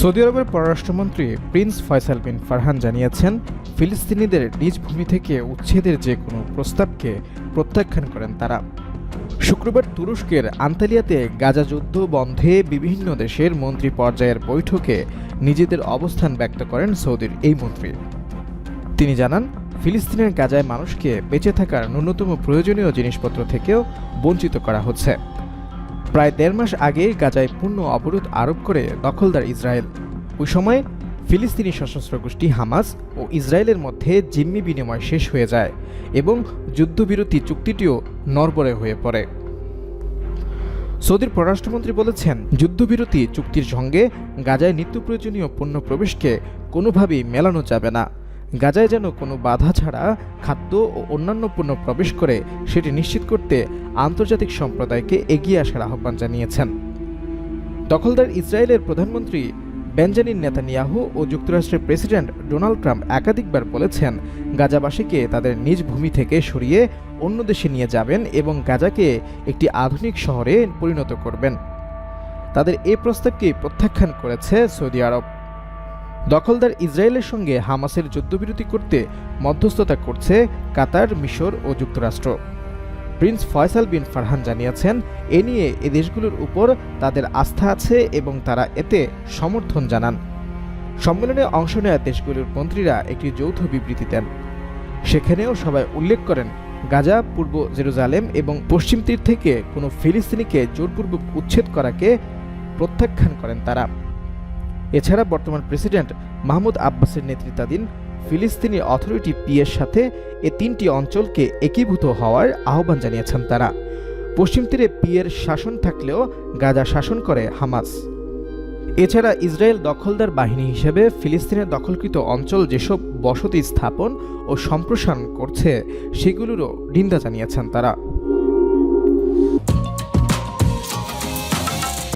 Saudi আরবের পররাষ্ট্রমন্ত্রী Prince Faisal বিন ফারহান জানিয়েছেন, ফিলিস্তিনিদের নিজ ভূমি থেকে উচ্ছেদের যে কোনো প্রস্তাবকে প্রত্যাখ্যান করেন তারা। শুক্রবার তুরস্কের আন্তালিয়াতে গাজা যুদ্ধ বন্ধে বিভিন্ন দেশের মন্ত্রী পর্যায়ের বৈঠকে নিজেদের অবস্থান ব্যক্ত করেন সৌদির এই মন্ত্রী। তিনি জানান, ফিলিস্তিনের গাজায় মানুষকে বেঁচে থাকার ন্যূনতম প্রয়োজনীয় জিনিসপত্র থেকেও বঞ্চিত করা হচ্ছে। প্রায় দেড় মাস আগে গাজায় পূর্ণ অবরোধ আরোপ করে দখলদার ইসরায়েল। ওই সময় ফিলিস্তিনি সশস্ত্র গোষ্ঠী হামাস ও ইসরায়েলের মধ্যে জিম্মি বিনিময় শেষ হয়ে যায় এবং যুদ্ধবিরতি চুক্তিটিও নরবরে হয়ে পড়ে। সৌদির পররাষ্ট্রমন্ত্রী বলেছেন, যুদ্ধবিরতি চুক্তির সঙ্গে গাজায় নিত্য প্রয়োজনীয় পণ্য প্রবেশকে কোনোভাবেই মেলানো যাবে না। গাজায় যেন কোনো বাধা ছাড়া খাদ্য ও অন্যান্য পণ্য প্রবেশ করে, সেটি নিশ্চিত করতে আন্তর্জাতিক সম্প্রদায়কে এগিয়ে আসার আহ্বান জানিয়েছেন। দখলদার ইসরায়েলের প্রধানমন্ত্রী বেঞ্জামিন নেতানিয়াহু ও যুক্তরাষ্ট্রের প্রেসিডেন্ট ডোনাল্ড ট্রাম্প একাধিকবার বলেছেন, গাজাবাসীকে তাদের নিজ ভূমি থেকে সরিয়ে অন্য দেশে নিয়ে যাবেন এবং গাজাকে একটি আধুনিক শহরে পরিণত করবেন। তাদের এই প্রস্তাবকে প্রত্যাখ্যান করেছে সৌদি আরব। দখলদার ইসরায়েলের সঙ্গে হামাসের যুদ্ধবিরতি করতে মধ্যস্থতা করছে কাতার, মিশর ও যুক্তরাষ্ট্র। প্রিন্স ফয়সাল বিন ফারহান জানিয়েছেন, এ নিয়ে এ দেশগুলোর উপর তাদের আস্থা আছে এবং তারা এতে সমর্থন জানান। সম্মেলনে অংশ নেওয়া দেশগুলোর মন্ত্রীরা একটি যৌথ বিবৃতি দেন। সেখানেও সবাই উল্লেখ করেন, গাজা, পূর্ব জেরুজালেম এবং পশ্চিম তীর থেকে কোনো ফিলিস্তিনিকে জোরপূর্বক উচ্ছেদ করাকে প্রত্যাখ্যান করেন তারা। এছাড়া বর্তমান প্রেসিডেন্ট মাহমুদ আব্বাসের নেতৃত্বাধীন ফিলিস্তিনি অথরিটি পি এর সাথে এ তিনটি অঞ্চলকে একীভূত হওয়ার আহ্বান জানিয়েছেন তারা। পশ্চিম তীরে পি এর শাসন থাকলেও গাজা শাসন করে হামাস। এছাড়া ইসরায়েল দখলদার বাহিনী হিসেবে ফিলিস্তিনের দখলকৃত অঞ্চল যেসব বসতি স্থাপন ও সম্প্রসারণ করছে, সেগুলোরও নিন্দা জানিয়েছেন তারা।